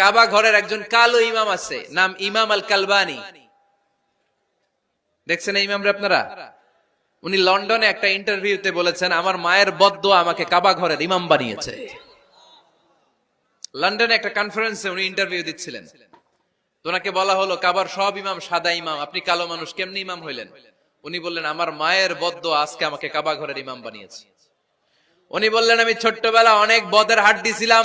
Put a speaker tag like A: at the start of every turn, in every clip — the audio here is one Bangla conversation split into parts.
A: কাবা ঘরের একজন কালো ইমাম আছে, নাম ইমাম আল কালবানি দেখছেন এই ইমামরা আপনারা? উনি লন্ডনে একটা ইন্টারভিউতে বলেছেন, আমার মায়ের বদ্দ আমাকে কাবা ঘরের ইমাম বানিয়েছে। লন্ডনে একটা কনফারেন্সে উনি ইন্টারভিউ দিচ্ছিলেন। তো ওনাকে বলা হলো, কাবার সব ইমাম সাদা ইমাম, আপনি কালো মানুষ, কেমনি ইমাম হইলেন? উনি বললেন, আমার মায়ের বদ্দ আজকে আমাকে কাবা ঘরের ইমাম বানিয়েছে। উনি বললেন, আমি ছোট্টবেলা অনেক বদের হাট দিছিলাম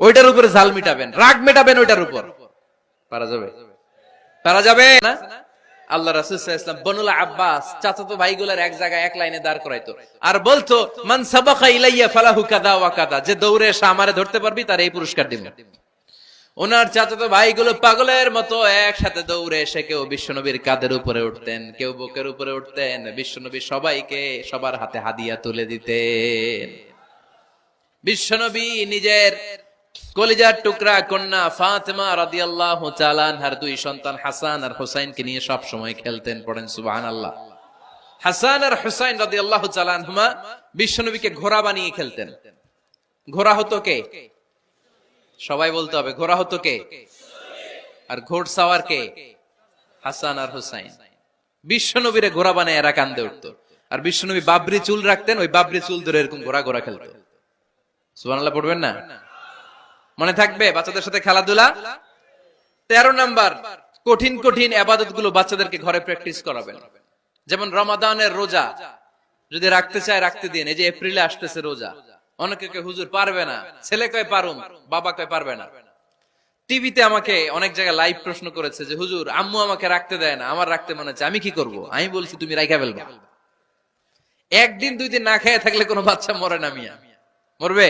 A: ওইটার উপরে ঝাল মিটাবেন, রাগ মেটাবেন ওইটার উপর। পারা যাবে? পারা যাবে না? আল্লাহ রাসূল সাল্লাল্লাহু আলাইহি ওয়াসাল্লাম বনুল আব্বাস, চাচাতো ভাইগুলোর এক জায়গায় এক লাইনে দাঁড় করাইতো। আর বলতো, মান সাবাকা ইলাইয়া ফালাহু কাদা ওয়া কাদা যে দৌড়ে এসে আমারে ধরতে পারবি, তার এই পুরস্কার দিব। ওনার চাচাতো ভাইগুলো পাগলের মতো একসাথে দৌড়ে এসে কেউ বিশ্বনবীর কাদের উপরে উঠতেন, কেউ বুকের উপরে উঠতেন, বিশ্বনবী সবাইকে সবার হাতে হাদিয়া তুলে দিতেন। বিশ্বনবী নিজের কলিজার টুকরা কন্যা ফাতেমা রাদিয়াল্লাহু আনহার দুই সন্তান হাসান আর হুসাইনকে নিয়ে সব সময় খেলতেন, পড়েন, সুবহানাল্লাহ। হাসান আর হুসাইন রাদিয়াল্লাহু তাআলা আনহুমা বিশ্বনবীকে ঘোড়া বানিয়ে খেলতেন। ঘোড়া হতো কে? সবাই বলতে হবে, ঘোড়া হতো কে? আর ঘোড়সাওয়ার কে? হাসান আর হুসাইন। বিশ্বনবীরে ঘোড়া বানায় এরা কান্দে উঠতো। আর বিশ্বনবী বাবরি চুল রাখতেন, ওই বাবরি চুল ধরে এরকম ঘোড়া ঘোড়া খেলতো। সুবহানাল্লাহ, পড়বেন না? মনে থাকবে বাচ্চাদের সাথে খেলাধুলা? তেরো নাম্বার, কঠিন কঠিন আবাদতগুলো বাচ্চাদেরকে ঘরে প্র্যাকটিস করাবেন। যেমন রমাদানের রোজা। যদি রাখতে চায়, রাখতে দিন। এই যে এপ্রিলে আসতেছে রোজা। অনেকে কে হুজুর, পারবে না। ছেলে কয়, পারুম। বাবা কয়, পারবে না। টিভিতে আমাকে অনেক জায়গায় লাইভ প্রশ্ন করেছে যে, হুজুর, আম্মু আমাকে রাখতে দেয় না। আমার রাখতে মনে আমি কি করব? আমি বলছি, তুমি রাইখা ফেলবা। একদিন, দুই দিন না খেয়ে থাকলে কোনো বাচ্চা মরে না মিয়া। মরবে?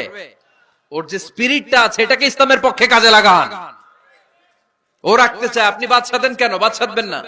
A: ওর যে স্পিরিটটা আছে, এটাকে ইসলামের পক্ষে কাজে লাগান। ও রাখতে চায়, আপনি বাদ দেন কেন? বাদ সাধবেন না।